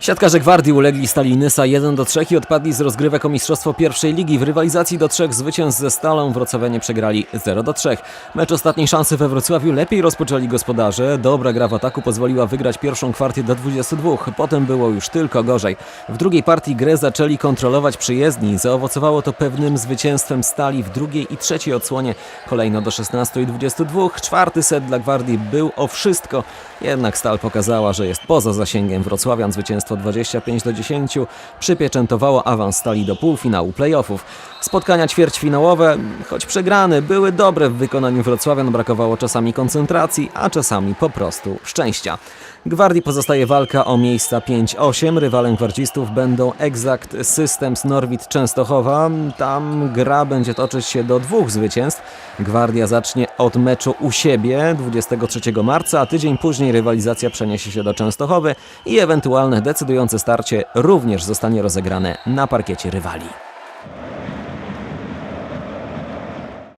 Siatkarze Gwardii ulegli Stali Nysa 1 do 3 i odpadli z rozgrywek o mistrzostwo pierwszej ligi. W rywalizacji do trzech zwycięstw ze Stalą wrocławianie przegrali 0 do 3. Mecz ostatniej szansy we Wrocławiu lepiej rozpoczęli gospodarze. Dobra gra w ataku pozwoliła wygrać pierwszą kwartię do 22. Potem było już tylko gorzej. W drugiej partii grę zaczęli kontrolować przyjezdni. Zaowocowało to pewnym zwycięstwem Stali w drugiej i trzeciej odsłonie. Kolejno do 16 i 22. Czwarty set dla Gwardii był o wszystko. Jednak Stal pokazała, że jest poza zasięgiem Wrocławian. Zwycięstwo 25 do 10 przypieczętowało awans Stali do półfinału playoffów. Spotkania ćwierćfinałowe, choć przegrane, były dobre w wykonaniu Wrocławian. Brakowało czasami koncentracji, a czasami po prostu szczęścia. Gwardii pozostaje walka o miejsca 5-8. Rywalem gwardzistów będą Exact Systems Norwid Częstochowa. Tam gra będzie toczyć się do dwóch zwycięstw. Gwardia zacznie od meczu u siebie 23 marca, a tydzień później rywalizacja przeniesie się do Częstochowy i ewentualne decydujące starcie również zostanie rozegrane na parkiecie rywali.